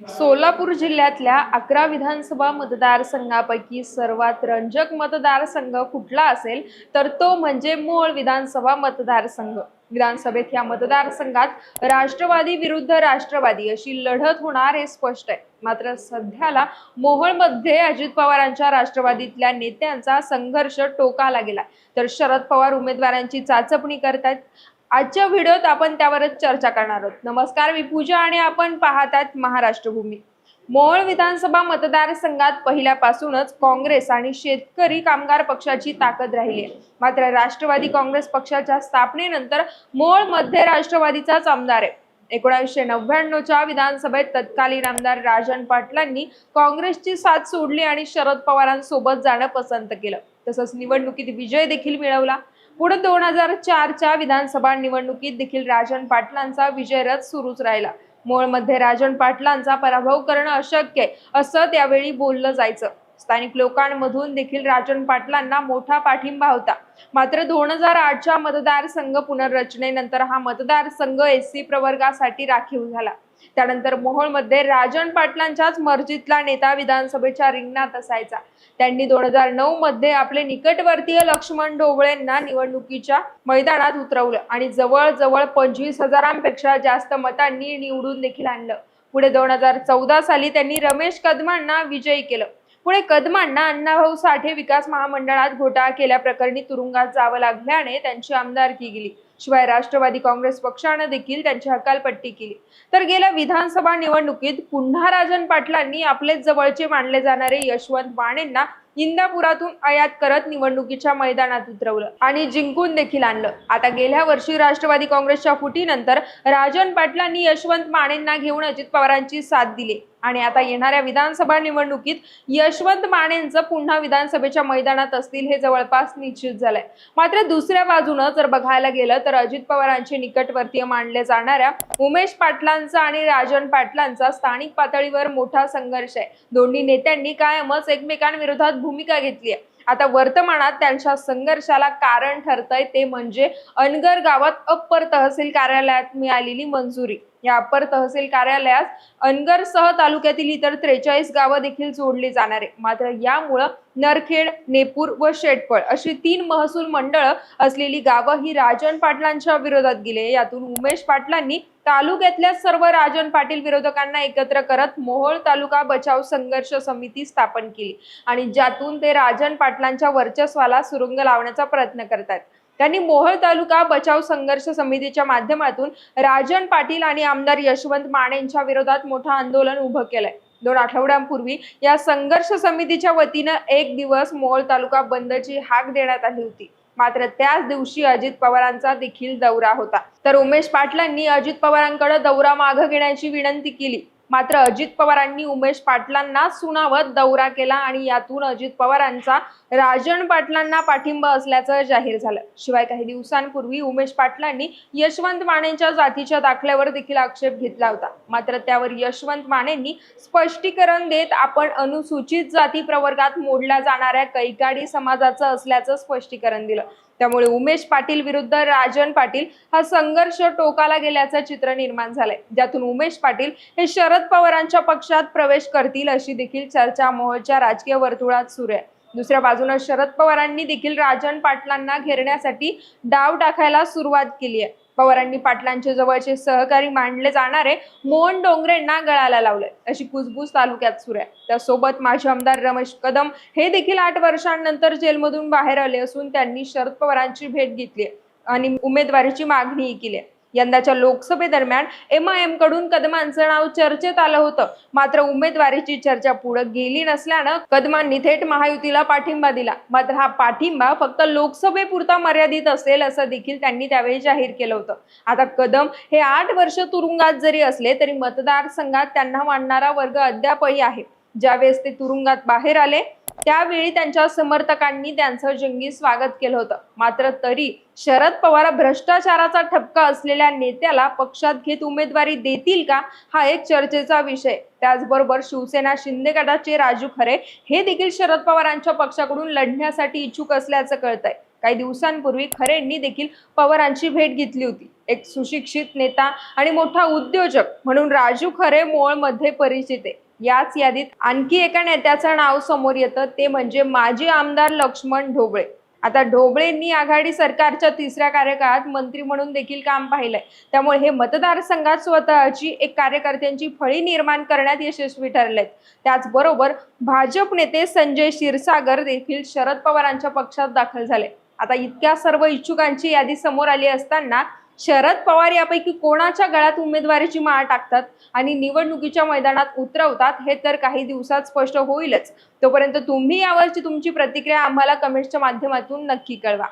सोलापूर जिल्ह्यातल्या अकरा विधानसभा मतदारसंघापैकी सर्वात रंजक मतदारसंघ कुठला असेल तर तो म्हणजे मोळ विधानसभा मतदारसंघ. विधानसभेत या मतदारसंघात राष्ट्रवादी विरुद्ध राष्ट्रवादी अशी लढत होणार हे स्पष्ट आहे. मात्र सध्याला मोहोळमध्ये अजित पवारांच्या राष्ट्रवादीतल्या नेत्यांचा संघर्ष टोकाला गेला तर शरद पवार उमेदवारांची चाचपणी करतायत. आजच्या व्हिडिओत आपण त्यावरच चर्चा करणार आहोत. नमस्कार मी पूजा आणि आपण पाहतात महाराष्ट्रभूमी. मोहोळ विधानसभा मतदारसंघात पहिल्यापासूनच काँग्रेस आणि शेतकरी कामगार पक्षाची ताकद राहिली आहे. मात्र राष्ट्रवादी काँग्रेस पक्षाच्या स्थापनेनंतर मोहोळमध्ये राष्ट्रवादीचाच आमदार आहे. एकोणीसशे नव्याण्णवच्या विधानसभेत तत्कालीन आमदार राजन पाटलांनी काँग्रेसची साथ सोडली आणि शरद पवारांसोबत जाणं पसंत केलं. तसंच निवडणुकीत विजय देखील मिळवला. पुढे दोन हजार चारच्या विधानसभा निवडणुकीत देखील राजन पाटलांचा विजय रथ सुरूच राहिला. मूळमध्ये राजन पाटलांचा पराभव करणं अशक्य आहे असं त्यावेळी बोललं जायचं. स्थानिक लोकांमधून देखील राजन पाटलांना मोठा पाठिंबा होता. मात्र दोन हजार आठच्या मतदारसंघ पुनर्रचनेनंतर हा मतदारसंघ एस सी प्रवर्गासाठी राखीव झाला. त्यानंतर मोहोळमध्ये राजन पाटलांच्याच मर्जीतला नेता विधानसभेच्या रिंगणात असायचा. त्यांनी दोन हजार नऊ मध्ये आपले निकटवर्तीय लक्ष्मण ढोबळेंना निवडणुकीच्या मैदानात उतरवलं आणि जवळजवळ पंचवीस हजारांपेक्षा जास्त मतांनी निवडून देखील आणलं. पुढे दोन हजार चौदा साली त्यांनी रमेश कदमांना विजयी केलं. पुढे कदमांना अण्णाभाऊ साठे विकास महामंडळात घोटाळा केल्याप्रकरणी तुरुंगात जावं लागल्याने त्यांची आमदारकी गेली. शिवाय राष्ट्रवादी काँग्रेस पक्षानं देखील त्यांची हकालपट्टी केली. तर गेल्या विधानसभा निवडणुकीत पुन्हा राजन पाटलांनी आपले जवळचे मानले जाणारे यशवंत मानेंना इंदापुरातून आयात करत निवडणुकीच्या मैदानात उतरवलं आणि जिंकून देखील आणलं. आता गेल्या वर्षी राष्ट्रवादी काँग्रेसच्या फुटीनंतर राजन पाटलांनी यशवंत मानेंना घेऊन अजित पवारांची साथ दिली. आणि आता येणाऱ्या विधानसभा निवडणुकीत यशवंत मानेंचं पुन्हा विधानसभेच्या मैदानात असतील हे जवळपास निश्चित झालंय. मात्र दुसऱ्या बाजूनं जर बघायला गेलं तर अजित पवारांचे निकटवर्तीय मानले जाणाऱ्या उमेश पाटलांचा आणि राजन पाटलांचा स्थानिक पातळीवर मोठा संघर्ष आहे. दोन्ही नेत्यांनी कायमच एकमेकांविरोधात भूमिका घेतली आहे. आता वर्तमानात त्यांच्या संघर्षाला कारण ठरतंय ते म्हणजे अनगर गावात अप्पर तहसील कार्यालयात मिळालेली मंजुरी. या अप्पर तहसील कार्यालयास अनगरसह तालुक्यातील इतर त्रेचाळीस गावं देखील जोडली जाणार आहे मात्र यामुळं नरखेड नेपूर व शेटपळ अशी तीन महसूल मंडळं असलेली गावं ही राजन पाटलांच्या विरोधात गेले यातून उमेश पाटलांनी तालुक्यातल्या सर्व राजन पाटील विरोधकांना एकत्र करत मोहोळ तालुका बचाव संघर्ष समिती स्थापन केली आणि ज्यातून ते राजन पाटलांच्या वर्चस्वाला सुरुंग लावण्याचा प्रयत्न करतात त्यांनी मोहोळ तालुका बचाव संघर्ष समितीच्या माध्यमातून राजन पाटील आणि आमदार यशवंत मानेंच्या विरोधात मोठं आंदोलन उभं केलंय. दोन आठवड्यांपूर्वी या संघर्ष समितीच्या वतीनं एक दिवस मोहोळ तालुका बंदची हाक देण्यात आली होती. मात्र त्याच दिवशी अजित पवारांचा देखील दौरा होता. तर उमेश पाटलांनी अजित पवारांकडे दौरा मागं घेण्याची विनंती केली. मात्र अजित पवारांनी उमेश पाटलांना सुनावत दौरा केला आणि यातून अजित पवारांचा राजन पाटलांना पाठिंबा असल्याचं जाहीर झालं. शिवाय काही दिवसांपूर्वी उमेश पाटलांनी यशवंत मानेंच्या जातीच्या दाखल्यावर देखील आक्षेप घेतला होता. मात्र त्यावर यशवंत मानेंनी स्पष्टीकरण देत आपण अनुसूचित जाती प्रवर्गात मोडल्या जाणाऱ्या कैकाडी समाजाचं असल्याचं स्पष्टीकरण दिलं. त्यामुळे उमेश पाटील विरुद्ध राजन पाटील हा संघर्ष टोकाला गेल्याचं चित्र निर्माण झालंय. ज्यातून उमेश पाटील हे शरद शरद पवारांच्या पक्षात प्रवेश करतील अशी देखील चर्चा मोहोळच्या राजकीय वर्तुळात सुरू आहे. दुसऱ्या बाजूनं शरद पवारांनी देखील राजन पाटलांना घेरण्यासाठी डाव टाकायला सुरुवात केली आहे. पवारांनी पाटलांचे जवळचे सहकारी मानले जाणारे मोहन डोंगरेंना गळाला लावलंय. अशी कुजबूज तालुक्यात सुरू आहे. त्यासोबत माजी आमदार रमेश कदम हे देखील आठ वर्षांनंतर जेलमधून बाहेर आले असून त्यांनी शरद पवारांची भेट घेतली आणि उमेदवारीची मागणीही केली आहे. यंदाच्या लोकसभेदरम्यान एम आय एमकडून कदमांचं नाव चर्चेत आलं होतं. मात्र उमेदवारीची चर्चा पुढे गेली नसल्यानं कदमांनी थेट महायुतीला पाठिंबा दिला. मात्र हा पाठिंबा फक्त लोकसभेपुरता मर्यादित असेल असं देखील त्यांनी त्यावेळी जाहीर केलं होतं. आता कदम हे आठ वर्ष तुरुंगात जरी असले तरी मतदारसंघात त्यांना मानणारा वर्ग अद्यापही आहे. ज्यावेळेस ते तुरुंगात बाहेर आले त्यावेळी त्यांच्या समर्थकांनी त्यांचं जंगी स्वागत केलं होतं. मात्र तरी शरद पवार भ्रष्टाचाराचा ठपका असलेल्या नेत्याला पक्षात घेत उमेदवारी देतील का हा एक चर्चेचा विषय. त्याचबरोबर शिवसेना शिंदे गटाचे राजू खरे हे देखील शरद पवारांच्या पक्षाकडून लढण्यासाठी इच्छुक असल्याचं कळतंय. काही दिवसांपूर्वी खरेंनी देखील पवारांची भेट घेतली होती. एक सुशिक्षित नेता आणि मोठा उद्योजक म्हणून राजू खरे मोळमध्ये परिचित आहे. याच यादीत आणखी एका नेत्याचं नाव समोर येतं. ते म्हणजे माजी आमदार लक्ष्मण ढोबळे. आता ढोबळेंनी आघाडी सरकारच्या तिसऱ्या कार्यकाळात मंत्री म्हणून देखील काम पाहिलंय. त्यामुळे हे मतदारसंघात स्वतःची एक कार्यकर्त्यांची फळी निर्माण करण्यात यशस्वी ठरलेत. त्याचबरोबर भाजप नेते संजय क्षीरसागर देखील शरद पवारांच्या पक्षात दाखल झाले. आता इतक्या सर्व इच्छुकांची यादी समोर आली असताना शरद पवार यापैकी कोणाच्या गळ्यात उमेदवारीची माळ टाकतात आणि निवडणुकीच्या मैदानात उतरवतात हे तर काही दिवसात स्पष्ट होईलच. तोपर्यंत तुम्ही यावरची तुमची प्रतिक्रिया आम्हाला कमेंट्सच्या माध्यमातून नक्की कळवा.